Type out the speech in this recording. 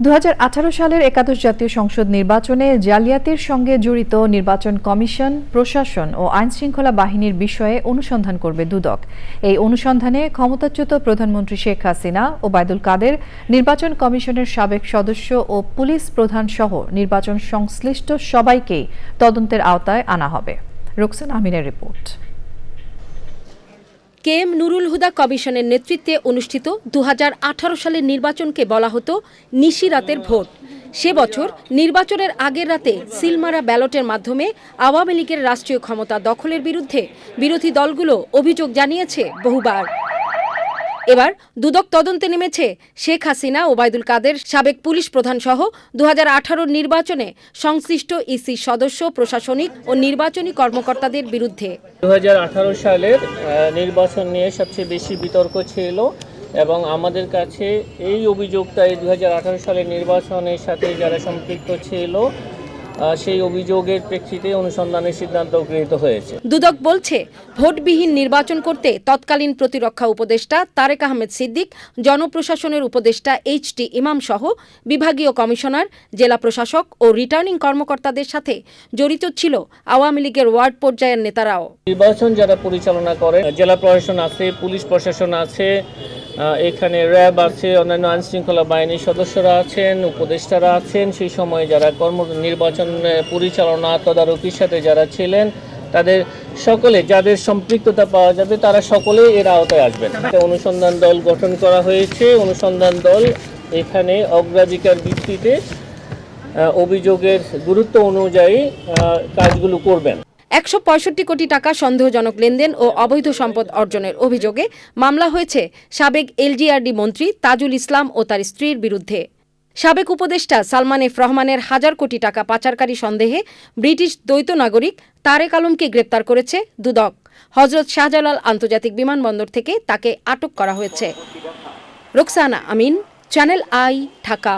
দু হাজার আঠারো সালের একাদশ জাতীয় সংসদ নির্বাচনে জালিয়াতির সঙ্গে জড়িত নির্বাচন কমিশন, প্রশাসন ও আইনশৃঙ্খলা বাহিনীর বিষয়ে অনুসন্ধান করবে দুদক। এই অনুসন্ধানে ক্ষমতাচ্যুত প্রধানমন্ত্রী শেখ হাসিনা ওবায়দুল কাদের, নির্বাচন কমিশনের সাবেক সদস্য ও পুলিশ প্রধান সহ নির্বাচন সংশ্লিষ্ট সবাইকেই তদন্তের আওতায় আনা হবে। রোকসান আমিনের report. K M Nurul Huda কমিশনের নেতৃত্বে অনুষ্ঠিত দু হাজার আঠারো সালের নির্বাচনকে বলা হতো নিশি রাতের ভোট। সে বছর নির্বাচনের আগের রাতে সিলমারা ব্যালটের মাধ্যমে আওয়ামী লীগের রাষ্ট্রীয় ক্ষমতা দখলের বিরুদ্ধে বিরোধী দলগুলো অভিযোগ জানিয়েছে বহুবার। এবার দুদক তদন্তে নেমেছে শেখ হাসিনা, ওবায়দুল কাদের, সাবেক পুলিশ প্রধান সহ দু নির্বাচনে সংশ্লিষ্ট ইসি সদস্য, প্রশাসনিক ও নির্বাচনী কর্মকর্তাদের বিরুদ্ধে। দু হাজার আঠারো সালের নির্বাচন নিয়ে সবচেয়ে বেশি বিতর্ক ছিল এবং আমাদের কাছে এই অভিযোগটা এই দু হাজার আঠারো সালের নির্বাচনের সাথে যারা সম্পৃক্ত ছিল সেই অভিযোগের প্রেক্ষিতে অনুসন্ধানের সিদ্ধান্ত গৃহীত হয়েছে। দুদক বলছে ভোটবিহীন নির্বাচন করতে তৎকালীন প্রতিরক্ষা উপদেষ্টা তারেক আহমেদ সিদ্দিক জনপ্রশাসনের উপদেষ্টা এইচ টি ইমাম সহ বিভাগীয় কমিশনার জেলা প্রশাসক ও রিটার্নিং কর্মকর্তাদের সাথে জড়িত ছিল আওয়ামী লীগের ওয়ার্ড পর্যায়ের নেতারাও। নির্বাচন যারা পরিচালনা করে জেলা প্রশাসন আছে পুলিশ প্রশাসন আছে এখানে র্যাব আছে, অন্যান্য আইন শৃঙ্খলা বাহিনীর সদস্যরা আছেন, উপদেষ্টারা আছেন। সেই সময় যারা কর্ম নির্বাচন পরিচালনা তদারকির সাথে যারা ছিলেন, তাদের সকলে, যাদের সম্পৃক্ততা পাওয়া যাবে, তারা সকলেই এর আওতায় আসবেন। অনুসন্ধান দল গঠন করা হয়েছে। অনুসন্ধান দল এখানে অগ্রাধিকার ভিত্তিতে অভিযোগের গুরুত্ব অনুযায়ী কাজগুলো করবেন। একশো পঁয়ষট্টি কোটি টাকা সন্দেহজনক লেনদেন ও অবৈধ সম্পদ অর্জনের অভিযোগে মামলা হয়েছে সাবেক এলজিআরডি মন্ত্রী তাজুল ইসলাম ও তার স্ত্রীর বিরুদ্ধে। সাবেক উপদেষ্টা সালমান এফ রহমানের হাজার কোটি টাকা পাচারকারী সন্দেহে ব্রিটিশ দ্বৈত নাগরিক তারেক আলমকে গ্রেপ্তার করেছে দুদক। হজরত শাহজালাল আন্তর্জাতিক বিমানবন্দর থেকে তাকে আটক করা হয়েছে। Roksana Amin, Channel I, Dhaka.